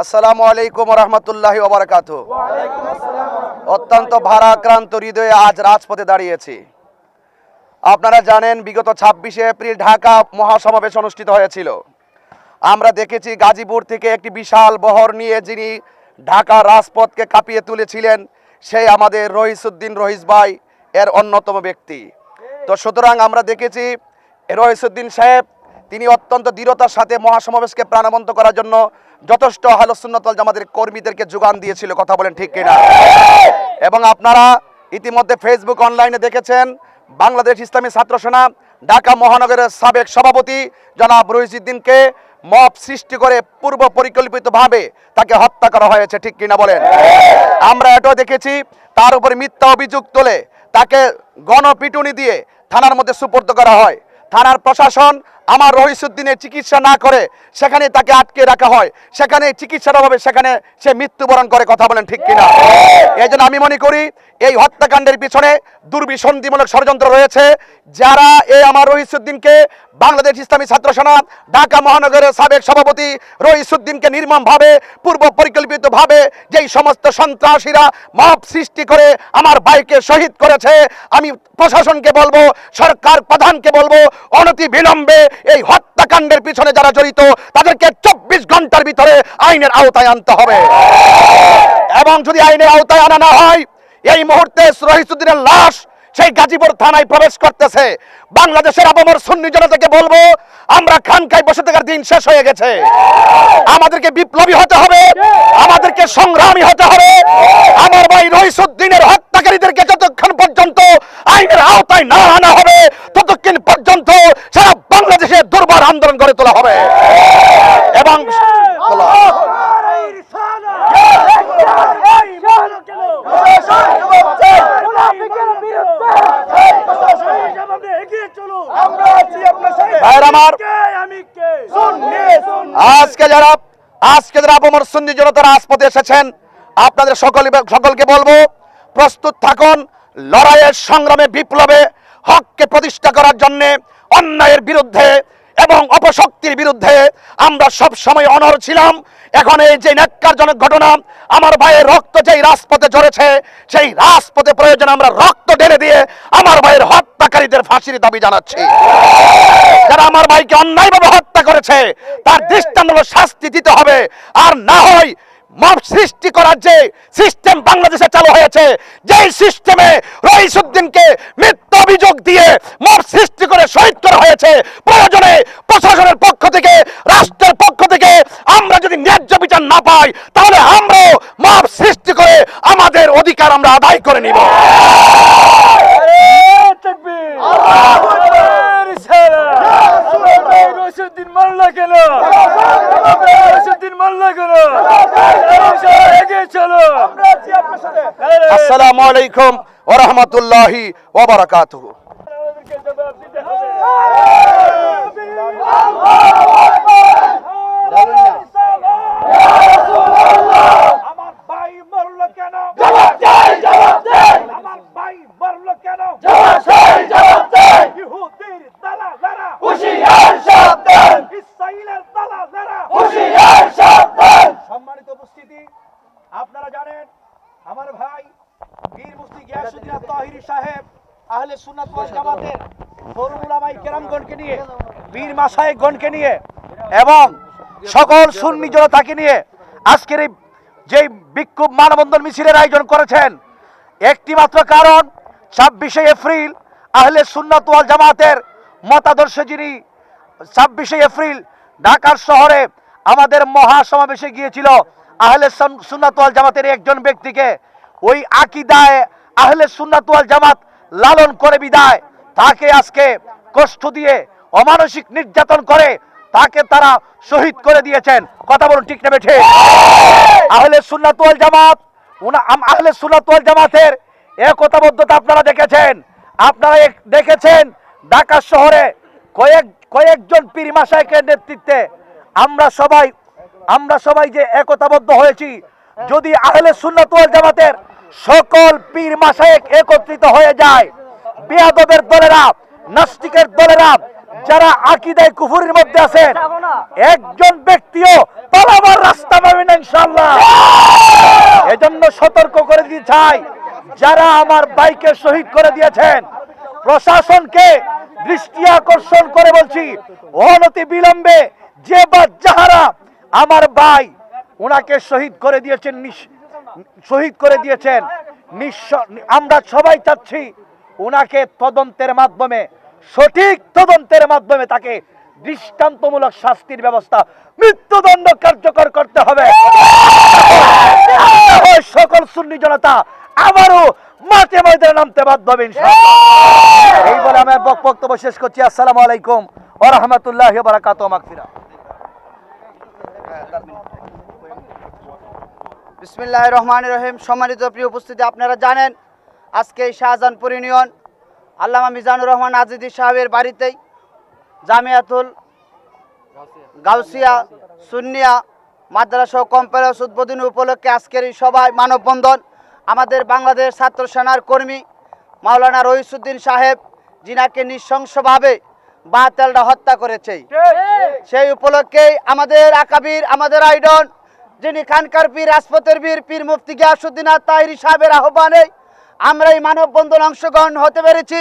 আসসালামু আলাইকুম রহমতুল্লাহ ওবরাকাত। অত্যন্ত ভারাক্রান্ত হৃদয়ে আজ রাজপথে দাঁড়িয়েছি। আপনারা জানেন, বিগত ছাব্বিশে এপ্রিল ঢাকা মহাসমাবেশ অনুষ্ঠিত হয়েছিল। আমরা দেখেছি গাজীপুর থেকে একটি বিশাল বহর নিয়ে যিনি ঢাকা রাজপথকে কাঁপিয়ে তুলেছিলেন, সেই আমাদের রহিসুদ্দিন রহিস ভাই, এর অন্যতম ব্যক্তি। তো সুতরাং আমরা দেখেছি, রহিসুদ্দিন সাহেব তিনি অত্যন্ত দৃঢ়তার সাথে মহাসমাবেশকে প্রাণবন্ত করার জন্য যথেষ্ট হালসুন্নতল জামাতের কর্মীদেরকে যোগান দিয়েছিল, কথা বলেন ঠিক কিনা? এবং আপনারা ইতিমধ্যে ফেসবুক অনলাইনে দেখেছেন, বাংলাদেশ ইসলামী ছাত্র সেনা, ঢাকা মহানগরের সাবেক সভাপতি জনাব রহিসুদ্দিনকে মব সৃষ্টি করে পূর্ব পরিকল্পিতভাবে তাকে হত্যা করা হয়েছে, ঠিক কিনা বলেন? আমরা এটাও দেখেছি, তার উপর মিথ্যা অভিযোগ তোলে তাকে গণপিটুনি দিয়ে থানার মধ্যে সুপর্দ করা হয়। থানার প্রশাসন আমার রহিসুদ্দিনের চিকিৎসা না করে সেখানে তাকে আটকে রাখা হয়। সেখানে চিকিৎসার অভাবে সেখানে সে মৃত্যুবরণ করে কথা বলেন ঠিক কিনা। এই জন্য আমি মনে করি এই হত্যাকাণ্ডের পিছনে দুর্বিসন্ধিমূলক ষড়যন্ত্র রয়েছে। যারা এই আমার রহিসুদ্দিনকে বাংলাদেশ ইসলামী ছাত্র সনাত ঢাকা মহানগরের সাবেক সভাপতি রহিসুদ্দিনকে নির্মমভাবে, পূর্ব পরিকল্পিতভাবে যেই সমস্ত সন্ত্রাসীরা মব সৃষ্টি করে আমার ভাইকে শহীদ করেছে, আমি প্রশাসনকে বলব, সরকার প্রধানকে বলব অনতি বিলম্বে এই হত্যাকাণ্ডের পিছনে যারা জড়িত, তাদেরকে চব্বিশ ঘণ্টার ভিতরে আইনের আওতায় আনতে হবে। এবং যদি আইনের আওতায় আনা না হয়, এই মুহূর্তে রহিসুদ্দিনের লাশ সেই গাজীপুর থানায় প্রবেশ করতেছে। বাংলাদেশের আবমর সুন্নি জনতাকে বলব, আমরা খানকায় বসে থাকার দিন শেষ হয়ে গেছে। আমাদেরকে বিপ্লবী হতে হবে, আমাদেরকে সংগ্রামী হতে হবে। আমার ভাই রহিসুদ্দিনের হত্যাকারীদেরকে যতক্ষণ পর্যন্ত আইনের আওতায় না আনা হবে ততক্ষণ পর্যন্ত সারা বাংলাদেশে দুর্বার আন্দোলন গড়ে তোলা হবে। এবং আজকে যারা আজকে যারা অপমর সুন্নি জনতা রাজপথে এসেছেন, আপনাদের সকল সকলকে বলব, প্রস্তুত থাকুন লড়াইয়ের সংগ্রামে বিপ্লবে হককে প্রতিষ্ঠা করার জন্য, অন্যায়ের বিরুদ্ধে এবং অপশক্তির বিরুদ্ধে আমরা সব সময় অনর ছিলাম। এখন এই যে ন্যাক্কারজনক ঘটনা, আমার ভাইয়ের রক্ত যেই রাজপথে ঝরেছে, সেই রাজপথে প্রয়োজন আমরা রক্ত ঢেলে দিয়ে আমার ভাইয়ের হত্যাকারীদের ফাঁসির দাবি জানাচ্ছি। যারা আমার ভাইকে অন্যায়ভাবে হত্যা করেছে, তার দৃষ্টান্তমূলক শাস্তি দিতে হবে। আর না হয় মব সৃষ্টি করার যে সিস্টেম বাংলাদেশে চালু হয়েছে, যেই সিস্টেমে রইসুদ্দিনকে মিথ্যা অভিযোগ দিয়ে মব সৃষ্টি করে শহীদ করা হয়েছে, প্রয়োজনে প্রশাসনের পক্ষ থেকে, রাষ্ট্রের পক্ষ থেকে আমরা যদি ন্যায্য বিচার না পাই, তাহলে আমরাও মব সৃষ্টি করে আমাদের অধিকার আমরা আদায় করে নিব রসুদ্দিন মাল্লা কেন রসুদ্দিন মাল্লা কেন এগিয়ে চলো আসসালামু আলাইকুম ও রহমতুল্লাহ ওয়া বারাকাতুহু আমার ভাই মরলো কেন জবাব চাই জবাব চাই আমার ভাই মরলো কেন জবাব চাই জবাব চাই ইহুদির দালালেরা হুশিয়ার সাবধান ইসরাইলের দালালেরা হুশিয়ার সাবধান সম্মানিত উপস্থিতি আপনারা জানেন আমার ভাই বীর মুফতি গিয়াসউদ্দিন তাহিরি সাহেব আহলে সুন্নাত ওয়াল জামাতের ফরুল উলামায়ে কেরামগণকে নিয়ে বীর মাশায়েখগণকে নিয়ে এবং সকল সুন্নি জনতাকে নিয়ে আজকের এই যেই বিক্ষোভ মানবন্ধন মিছিলের আয়োজন করেছেন, একটি মাত্র কারণ, ছাব্বিশে এপ্রিল আহলে সুন্নাত ওয়াল জামাতের মতাদর্শে যিনি ছাব্বিশে এপ্রিল ঢাকার শহরে আমাদের মহা সমাবেশে গিয়েছিল, আহলে সুন- সুন্নাত ওয়াল জামাতের একজন ব্যক্তিকে ওই আকিদায় আহলে সুন্নাত ওয়াল জামাত লালন করে বিদায়, তাকে আজকে কষ্ট দিয়ে অমানসিক নির্যাতন করে, তাকে তারা শহীদ করে দিয়েছেন। কথা বলুন, ঠিক নেবে ঠিক আহলে সুন্নাত ওয়াল জামাত আহলে সুন্নাত ওয়াল জামাতের একতাবদ্ধতা আপনারা দেখেছেন। আপনারা দেখেছেন ঢাকা শহরে কয়েক কয়েকজন পীর মাসায়কের নেতৃত্বে আমরা সবাই আমরা সবাই যে একতাবদ্ধ হয়েছি। যদি আহলে সুন্নাত ওয়াল জামাতের সকল পীর মাসায়েক একত্রিত হয়ে যায়, বেয়াদবের দলেরা, নাস্তিকের দলেরা যারা আকিদায় কুফুরের মধ্যে আছেন একজন ব্যক্তিও পালাবার রাস্তা পাবে না ইনশাল্লাহ এজন্য সতর্ক করে দিতে চাই যারা আমার বাইকে শহীদ করে দিয়েছেন প্রশাসনকে দৃষ্টি আকর্ষণ করে বলছি অনতি বিলম্বে যে বা যাহারা আমার ভাই ওনাকে শহীদ করে দিয়েছেন শহীদ করে দিয়েছেন আমরা সবাই চাচ্ছি ওনাকে তদন্তের মাধ্যমে সঠিক তদন্তের মাধ্যমে তাকে দৃষ্টান্তমূলক শাস্তির ব্যবস্থা, মৃত্যুদণ্ড কার্যকর করতে হবে। সকল সুন্নি জনতা আবারও মাঠে ময়দানে নামতে বাধ্য হবে এই বলে আমি বক- বক্তব্য শেষ করছি। আসসালামু আলাইকুম ওয়া রাহমাতুল্লাহি মাগফিরা। বিসমিল্লাহ রহমান রহিম। সম্মানিত প্রিয় উপস্থিতি, আপনারা জানেন আজকে শাহজাহানপুর ইউনিয়ন আল্লামা মিজানুর রহমান আজিদি সাহেবের বাড়িতেই জামিয়াতুল গাউসিয়া সুন্নিয়া মাদ্রাসা ও কম্পারেস উদ্বোধনী উপলক্ষে আজকের এই সভায় মানববন্ধন আমাদের বাংলাদেশ ছাত্র সেনার কর্মী মাওলানা রহিসুদ্দিন সাহেব, যিনাকে নৃশংসভাবে বাতেলটা হত্যা করেছে। সেই উপলক্ষেই আমাদের আকাবির, আমাদের আইডন, যিনি খানকার পীর, রাজপথের বীর, পীর মুফতি গিয়াসুদ্দিন আর তাহিরি সাহেবের আহ্বানে আমরা এই মানববন্ধন অংশগ্রহণ হতে পেরেছি।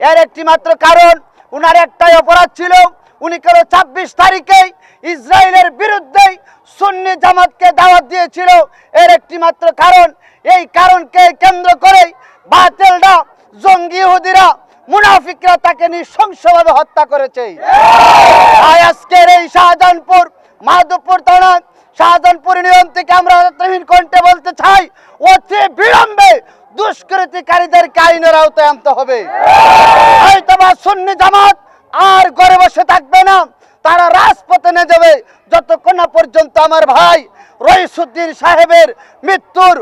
এর একটি মাত্র কারণ, উনার একটাই অপরাধ ছিল, উনি কেন ছাব্বিশ তারিখেই ইসরায়েলের বিরুদ্ধেই সুন্নি জামাতকে দাওয়াত দিয়েছিল। এর একটি মাত্র কারণ, এই কারণকে কেন্দ্র করেই বাতেলরা, জঙ্গি ইহুদিরা, মুনাফিকরা তাকে নৃশংসভাবে হত্যা করেছে। আজকের এই শাহজাহানপুর, মাধবপুর থানা, শাহজাহানপুর ইউনিয়ন থেকে আমরা কণ্ঠে বলতে চাই, অতি বিলম্বে দুষ্কৃতিকারীদেরকে আইনের আওতায় আনতে হবে। হয়তোবা সুন্নি জামাত আর ঘরে বসে থাকবে না, তারা রাজপথে নিয়ে যাবে। যতক্ষণ না পর্যন্ত আমার ভাই রইসুদ্দিন সাহেবের মৃত্যুর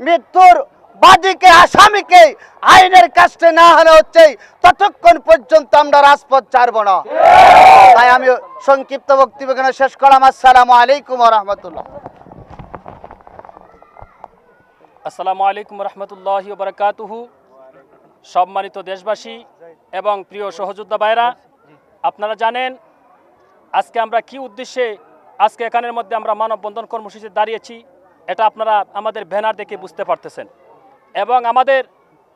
মৃত্যুর বাদীকে, আসামিকে আইনের কাছে না আনা হচ্ছে, ততক্ষণ পর্যন্ত আমরা রাজপথ ছাড়ব না। তাই আমি সংক্ষিপ্ত বক্তব্য শেষ করলাম। আসসালামু আলাইকুম রহমতুল্লাহ। আসসালামু আলাইকুম রহমতুল্লাহ বারকাতুহু। সম্মানিত দেশবাসী এবং প্রিয় সহযোদ্ধা ভাইরা, আপনারা জানেন আজকে আমরা কি উদ্দেশ্যে আজকে এখানের মধ্যে আমরা মানববন্ধন কর্মসূচিতে দাঁড়িয়েছি, এটা আপনারা আমাদের ব্যানার দেখে বুঝতে পারতেছেন। এবং আমাদের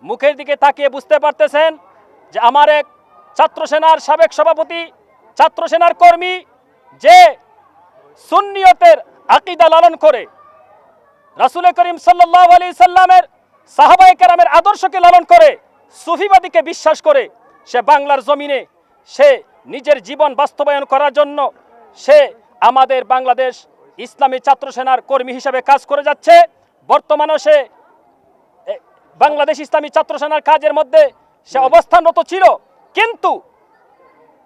মুখের দিকে তাকিয়ে বুঝতে পারতেছেন যে আমার এক ছাত্র সেনার সাবেক সভাপতি, ছাত্র সেনার কর্মী যে সুন্নিয়তের আকিদা লালন করে রাসুল করিম সাল্লাহ আলি সাল্লামের সাহাবাই কেরামের আদর্শকে লালন করে, সুফিবাদীকে বিশ্বাস করে, সে বাংলার জমিনে, সে নিজের জীবন বাস্তবায়ন করার জন্য, সে আমাদের বাংলাদেশ ইসলামী ছাত্র সেনার কর্মী হিসেবে কাজ করে যাচ্ছে। বর্তমানেও সে বাংলাদেশ ইসলামী ছাত্র সেনার কাজের মধ্যে সে অবস্থানরত ছিল। কিন্তু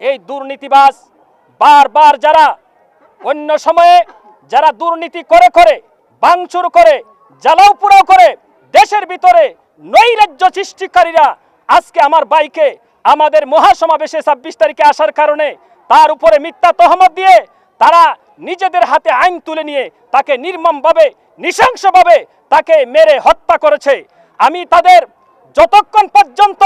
এই দুর্নীতিবাজ বারবার যারা অন্য সময়ে যারা দুর্নীতি করে করে ভাঙচুর করে, জ্বালাও পুরাও করে, দেশের ভিতরে নৈরাজ্য সৃষ্টিকারীরা আজকে আমার বাইকে আমাদের মহাসমাবেশে ছাব্বিশ তারিখে আসার কারণে তার উপরে মিথ্যা তহমত দিয়ে তারা নিজেদের হাতে আইন তুলে নিয়ে তাকে নির্মমভাবে, নৃশংসভাবে তাকে মেরে হত্যা করেছে। আমি তাদের যতক্ষণ পর্যন্ত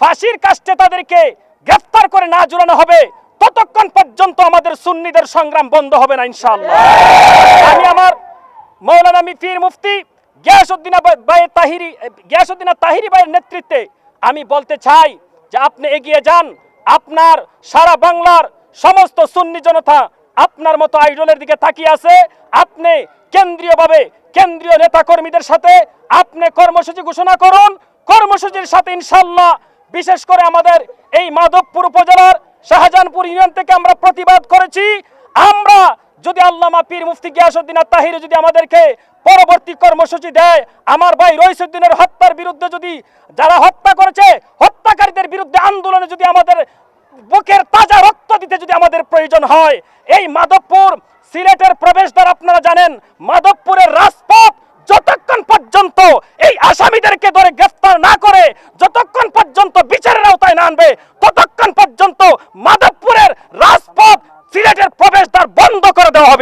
ফাঁসির কাস্টে তাদেরকে গ্রেফতার করে না জুড়ানো হবে, ততক্ষণ পর্যন্ত আমাদের সুন্নিদের সংগ্রাম বন্ধ হবে না, ইনশাআল্লাহ। আমি আমার মৌলানা মিফির মুফতি গিয়াসউদ্দিন ভাই তাহিরি গিয়াসউদ্দিন তাহিরি ভাইয়ের নেতৃত্বে আমি বলতে চাই যে আপনি এগিয়ে যান। আপনার সারা বাংলার সমস্ত সুন্নি জনতা আপনার মতো আইডলের দিকে তাকিয়ে আছে। আপনি কেন্দ্রীয়ভাবে কেন্দ্রীয় নেতাকর্মীদের সাথে আপনি কর্মসূচি ঘোষণা করুন। কর্মসূচির সাথে ইনশাল্লাহ বিশেষ করে আমাদের এই মাধবপুর উপজেলার শাহজাহানপুর ইউনিয়ন থেকে আমরা প্রতিবাদ করেছি। আমরা যদি আল্লামা পীর মুফতি গিয়াসউদ্দিন আর তাহির যদি আমাদেরকে পরবর্তী কর্মসূচি দেয়, আমার ভাই রইসুদ্দিনের হত্যার বিরুদ্ধে যদি যারা হত্যা করেছে, হত্যাকারীদের বিরুদ্ধে আন্দোলনে যদি আমাদের বুকের তাজা রক্ত দিতে যদি আমাদের প্রয়োজন হয়, এই মাধবপুর সিলেটের প্রবেশদ্বার আপনারা জানেন, মাধবপুরের রাজপথ যতক্ষণ পর্যন্ত এই আসামিদেরকে ধরে গ্রেফতার না করে, যতক্ষণ পর্যন্ত বিচারের আওতায় না আনবে, ততক্ষণ পর্যন্ত মাধবপুরের রাজপথ সিলেটের প্রবেশদ্বার বন্ধ করে দেওয়া হবে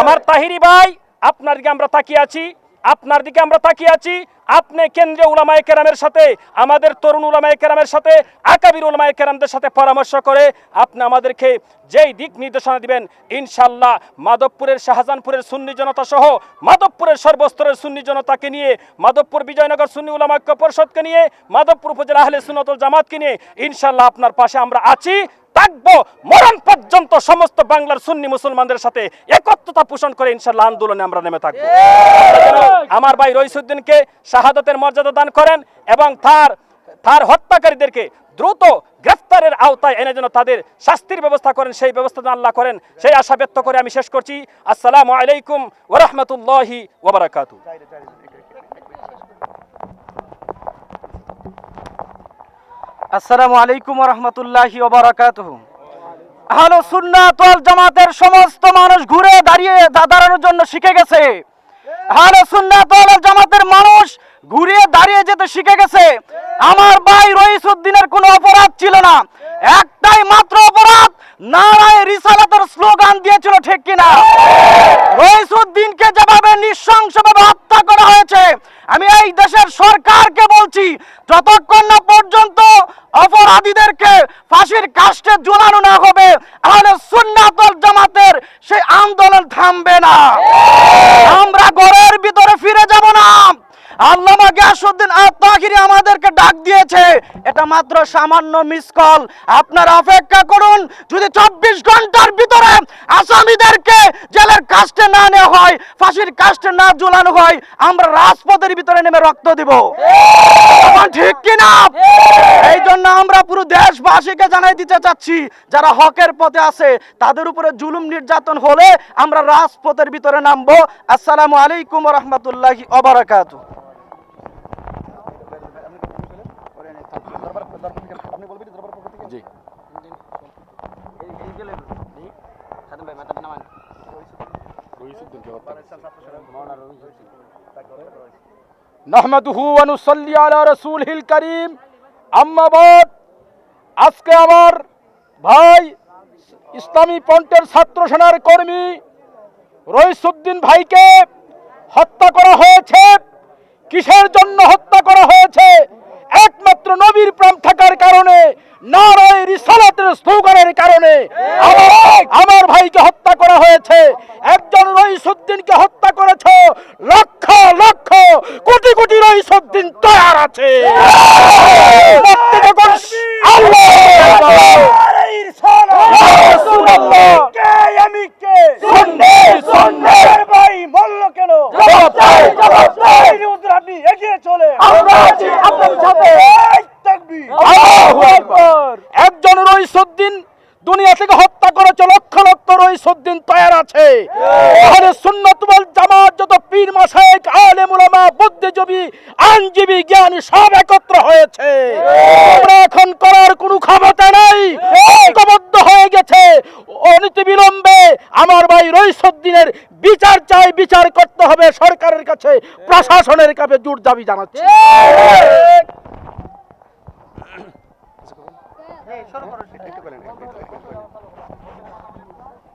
আমার তাহিরি ভাই, আপনার দিকে আমরা তাকিয়ে আছি, আপনার দিকে আমরা তাকিয়ে আছি। আপনি কেন্দ্রীয় উলামায় কেরামের সাথে, আমাদের তরুণ উলামায়ে কেরামের সাথে, আকাবির উলামায়ে কেরামদের সাথে পরামর্শ করে আপনি আমাদেরকে যেই দিক নির্দেশনা দিবেন ইনশাল্লাহ মাধবপুরের শাহজাহানপুরের সুন্নি জনতা সহ মাধবপুরের সর্বস্তরের সুন্নি জনতাকে নিয়ে, মাধবপুর বিজয়নগর সুন্নি উলামা ঐক্য পরিষদকে নিয়ে, মাধবপুর উপজেলা আহলে সুন্নতুল জামাতকে নিয়ে ইনশাল্লাহ আপনার পাশে আমরা আছি। থাকব। মরণ পর্যন্ত সমস্ত বাংলার সুন্নি মুসলমানদের সাথে একত্রতা পোষণ করে ইনশাল্লাহ আন্দোলনে আমরা নেমে থাকব। আমার ভাই রইসুদ্দিনকে শাহাদতের মর্যাদা দান করেন এবং তার তার হত্যাকারীদেরকে দ্রুত গ্রেফতারের আওতায় এনে যেন তাদের শাস্তির ব্যবস্থা করেন সেই ব্যবস্থা যেন আল্লাহ করেন সেই আশা ব্যক্ত করে আমি শেষ করছি। আসসালামু আলাইকুম ওরহমতুল্লাহি ওবরাকাতু আসসালামু আলাইকুম রহমতুল্লাহি আহলো সুন্নাত জামাতের সমস্ত মানুষ ঘুরে দাঁড়িয়ে দাঁড়ানোর জন্য শিখে গেছে। আহলো সুন্নাত জামাতের মানুষ ঘুরিয়ে দাঁড়িয়ে যেতে শিখে গেছে। আমার ভাই রইসুদ্দিনের কোনো অপরাধ ছিল না। একটাই মাত্র অপরাধ, নারায় রিসালাতের স্লোগান দিয়েছিল ঠিক কিনা। রইসুদ্দিনকে যেভাবে নৃশংসভাবে হত্যা করা হয়েছে, আমি এই দেশের সরকারকে বলছি যতক্ষণ না পর্যন্ত অপরাধীদেরকে ফাঁসির কাস্টে ঝুলানো না হবে, তাহলে সুন্নাতল জামাতের সেই আন্দোলন থামবে না। আমরা ঘরের ভিতরে ফিরে যাব না। আল্লামা গিয়াসউদ্দিন আত্মাহিরি আমাদেরকে ডাক দিয়েছে। এটা মাত্র সামান্য মিস কল আপনারা অপেক্ষা করুন, যদি চব্বিশ ঘণ্টার ভিতরে আসামিদেরকে জেলের কাস্টে না নেওয়া হয়, ফাঁসির কাস্টে না ঝুলানো হয়, আমরা রাজপথের ভিতরে নেমে রক্ত দিব। ঠিক কিনা? এই জন্য আমরা পুরো দেশবাসীকে জানাই দিতে চাচ্ছি, যারা হকের পথে আছে, তাদের উপরে জুলুম নির্যাতন হলে আমরা রাজপথের ভিতরে নামবো। আসসালামু আলাইকুম রহমতুল্লাহি অবরাকাতু জি। নাহমাদুহু ওয়া নুসাল্লি আলা রাসূলিল কারীম। আম্মা বাদ আজকে আমার ভাই ইসলামী ফ্রন্টের ছাত্র সেনার কর্মী রইসুদ্দিন ভাইকে হত্যা করা হয়েছে। কিসের জন্য হত্যা করা হয়েছে একমাত্র নবীর প্রেম থাকার কারণে নারায় রিসালাতের স্লোগানের কারণে আমার- আমার ভাইকে হত্যা করা হয়েছে একজন রইসুদ্দিনকে হত্যা করেছে লক্ষ লক্ষ, কোটি কোটি রইসুদ্দিন তৈয়ার আছে মরতে যখন আল্লাহু আকবার। রাসূলুল্লাহ। আমি কে সুন্নি, সুন্নি। আমার ভাই মরলো কেন জবাব চাই, জবাব চাই। এই হুজুর আপনি এগিয়ে চলে আমরা আছি আপনার সাথে। এই তাকবীর আল্লাহু আকবার। একজন রইসুদ্দিন দুনিয়া থেকে হত্যা করেছে লক্ষ লক্ষ রইসুদ্দিন তৈয়ার আছে। তাহলে সুন্নাত ওয়াল জামাত যত পীর মাশায়েখ আলেম, উলামা, বুদ্ধিজীবী, আইনজীবী, জ্ঞানী সব একত্র হয়েছে। আমরা এখন করার কোনো ক্ষমতা নাই। ঐক্যবদ্ধ হয়ে গেছে। অনীতি বিলম্বে আমার ভাই রইসুদ্দিনের বিচার চাই, বিচার করতে হবে সরকারের কাছে। প্রশাসনের কাছে জোর দাবি জানাচ্ছি।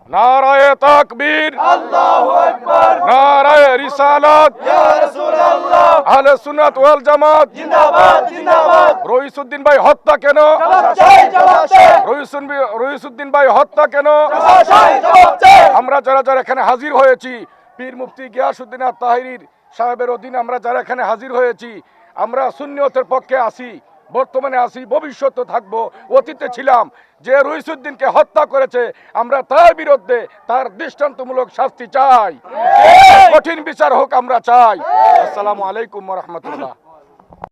নারায়ে তাকবীর। আল্লাহু আকবার। নারায়ে রিসালাত। ইয়া রাসূলুল্লাহ। আহলে সুন্নাত ওয়াল জামাত। জিন্দাবাদ জিন্দাবাদ। রইসুদ্দিন ভাই হত্যা কেন? চাই জবাব চাই রইসুদ্দিন ভাই হত্যা কেন? চাই জবাব চাই আমরা যারা যারা এখানে হাজির হয়েছি পীর মুফতি গিয়াসুদ্দিন আর তাহিরির সাহেবের অধীনে আমরা যারা এখানে হাজির হয়েছি আমরা সুন্নিয়তের পক্ষে আসি বর্তমানে আসি ভবিষ্যতে থাকব অতীতে ছিলাম। যে রইসুদ্দিনকে হত্যা করেছে আমরা তার বিরুদ্ধে তার দৃষ্টান্তমূলক শাস্তি চাই। কঠিন বিচার হোক আমরা চাই। আসসালামু আলাইকুম রহমতুল্লাহ।